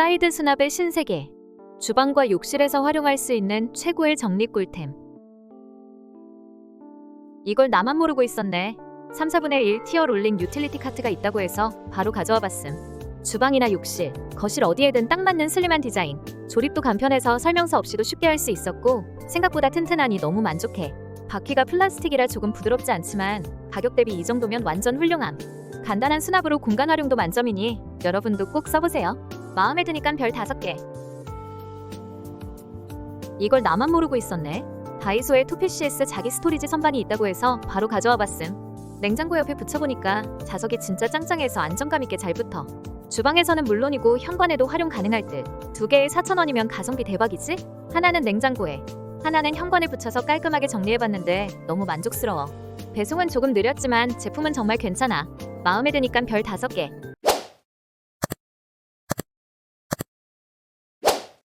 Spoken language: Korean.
사이드 수납의 신세계. 주방과 욕실에서 활용할 수 있는 최고의 정리 꿀템. 이걸 나만 모르고 있었네. 3, 4분의 1 티어 롤링 유틸리티 카트가 있다고 해서 바로 가져와 봤음. 주방이나 욕실, 거실 어디에든 딱 맞는 슬림한 디자인. 조립도 간편해서 설명서 없이도 쉽게 할 수 있었고 생각보다 튼튼하니 너무 만족해. 바퀴가 플라스틱이라 조금 부드럽지 않지만 가격 대비 이 정도면 완전 훌륭함. 간단한 수납으로 공간 활용도 만점이니 여러분도 꼭 써보세요. 마음에 드니깐 별 5개. 이걸 나만 모르고 있었네. 다이소에 2PCS 자기 스토리지 선반이 있다고 해서 바로 가져와 봤음. 냉장고 옆에 붙여보니까 자석이 진짜 짱짱해서 안정감 있게 잘 붙어. 주방에서는 물론이고 현관에도 활용 가능할 듯. 두 개에 4,000원이면 가성비 대박이지? 하나는 냉장고에, 하나는 현관에 붙여서 깔끔하게 정리해봤는데 너무 만족스러워. 배송은 조금 느렸지만 제품은 정말 괜찮아. 마음에 드니깐 별 5개.